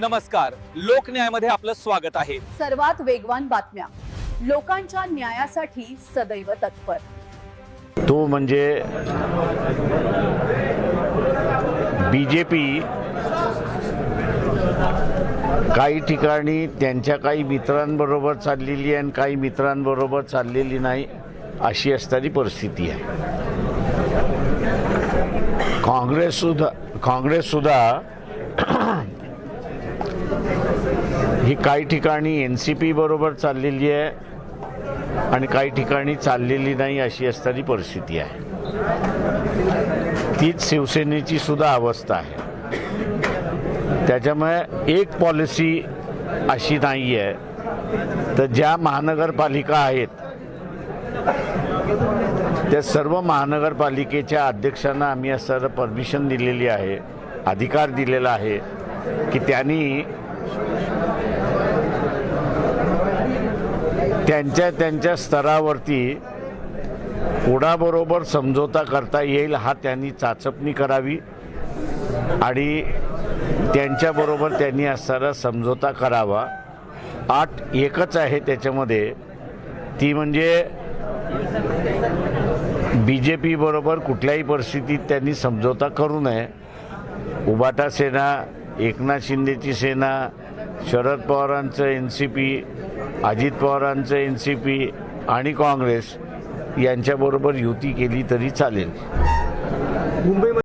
नमस्कार. लोकन्यायमध्ये आपलं स्वागत आहे. सर्वात वेगवान बातम्या. लोकांच्या न्यायासाठी सदैव तत्पर. तो म्हणजे बी जे पी काही ठिकाणी त्यांच्या काही मित्रांबरोबर चाललेली आहे आणि काही मित्रांबरोबर चाललेली नाही अशी असणारी परिस्थिती आहे. काँग्रेससुद्धा काँग्रेससुद्धा ही काही ठिकाणी एन सी पी बरोबर चाललेली आहे आणि काही ठिकाणी चाललेली नाही अशी असणारी परिस्थिती आहे. तीच शिवसेनेची सुद्धा अवस्था आहे. त्याच्यामुळे एक पॉलिसी अशी नाही आहे तर ज्या महानगरपालिका आहेत त्या सर्व महानगरपालिकेच्या अध्यक्षांना आम्ही असं परमिशन दिलेली आहे अधिकार दिलेला आहे की त्यांनी त्यांच्या त्यांच्या स्तरावरती कोणाबरोबर समझोता करता येईल हा त्यांनी चाचपणी करावी. आणि त्यांच्याबरोबर त्यांनी असणारा समझोता करावा. आठ एकच आहे त्याच्यामध्ये. ती म्हणजे बी जे पीबरोबर कुठल्याही परिस्थितीत त्यांनी समझोता करू नये. उबाटा सेना एकनाथ शिंदेची सेना शरद पवारांचं एन सी पी अजित पवारांचं एन सी पी आणि काँग्रेस यांच्याबरोबर युती केली तरी चालेल.